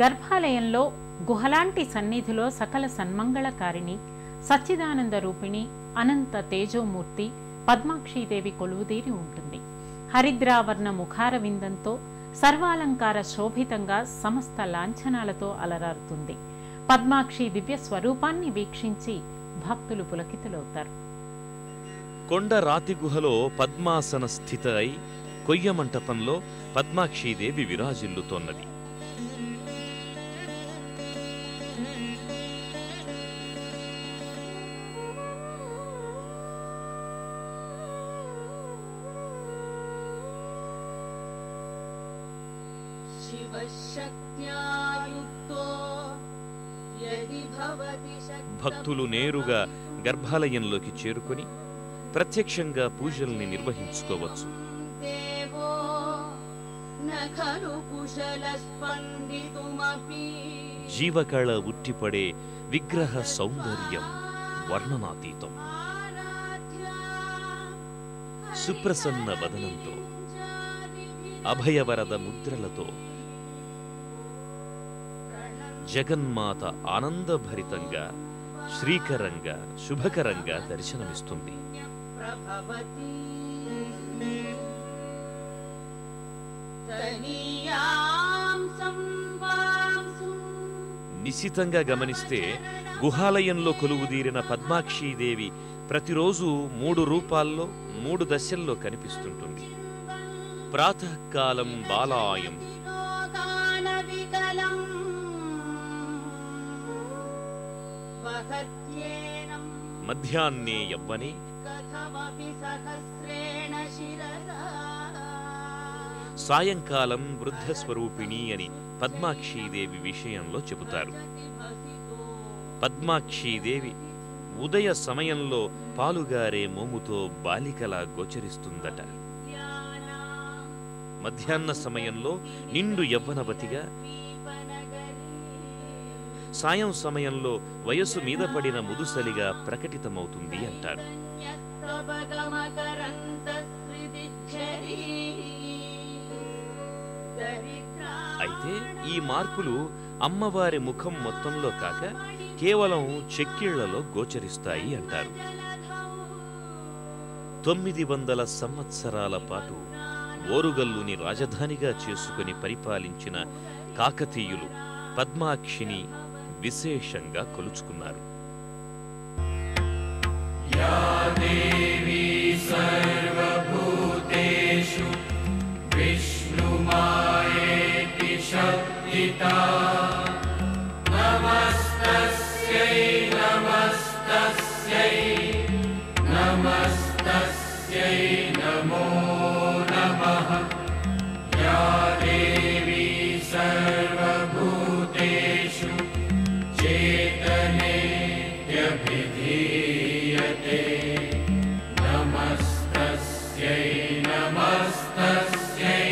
గర్భాలయంలో గుహలాంటి సన్నిధిలో సకల సన్మంగళకారిణి సచ్చిదానంద రూపిణి అనంత తేజోమూర్తి పద్మాక్షీదేవి కొలువుదీరి ఉంటుంది. హరిద్రావర్ణ ముఖార విందంతో సర్వాలంకార శోభితంగా సమస్త లాంఛనాలతో అలరారుతుంది. పద్మాక్షి దివ్య స్వరూపాన్ని వీక్షించి భక్తులు పులకితులవుతారు. కొండ రాతి గుహలో పద్మాసన స్థిత అయి కొయ్య మంటపంలో పద్మాక్షీదేవి విరాజిల్లుతోన్నది. భక్తులు నేరుగా గర్భాలయంలోకి చేరుకొని ప్రత్యక్షంగా పూజల్ని నిర్వహించుకోవచ్చు. జీవకళ ఉట్టిపడే విగ్రహ సౌందర్యం వర్ణనాతీతం. సుప్రసన్న వదనంతో అభయవరద ముద్రలతో జగన్మాత ఆనందభరితంగా శ్రీకరంగా శుభకరంగా దర్శనమిస్తుంది. నిశితంగా గమనిస్తే గుహాలయంలో కొలువుదీరిన పద్మాక్షీదేవి ప్రతిరోజు మూడు రూపాల్లో మూడు దశల్లో కనిపిస్తుంటుంది. ప్రాతకాలం బాలాయం మధ్యాన్నే ఎవ్వని సాయంకాలం వృద్ధస్వరూపిణి అని పద్మాక్షీదేవి విషయంలో చెబుతారు. పద్మాక్షీదేవి ఉదయ సమయంలో పాలుగారే మోముతో బాలికలా గోచరిస్తుందట. మధ్యాహ్న సమయంలో నిండు యవ్వనవతిగా సాయం సమయంలో వయస్సు మీద పడిన ముదుసలిగా ప్రకటితమవుతుంది అంటారు అయితే ఈ మార్పులు అమ్మవారి ముఖం మొత్తంలో కాక కేవలం చెక్కిళ్ళలో గోచరిస్తాయి అంటారు. తొమ్మిది వందల సంవత్సరాల పాటు ఓరుగల్లుని రాజధానిగా చేసుకుని పరిపాలించిన కాకతీయులు పద్మాక్షిని విశేషంగా కొలుచుకున్నారు नमस्तस्यै नमस्तस्यै।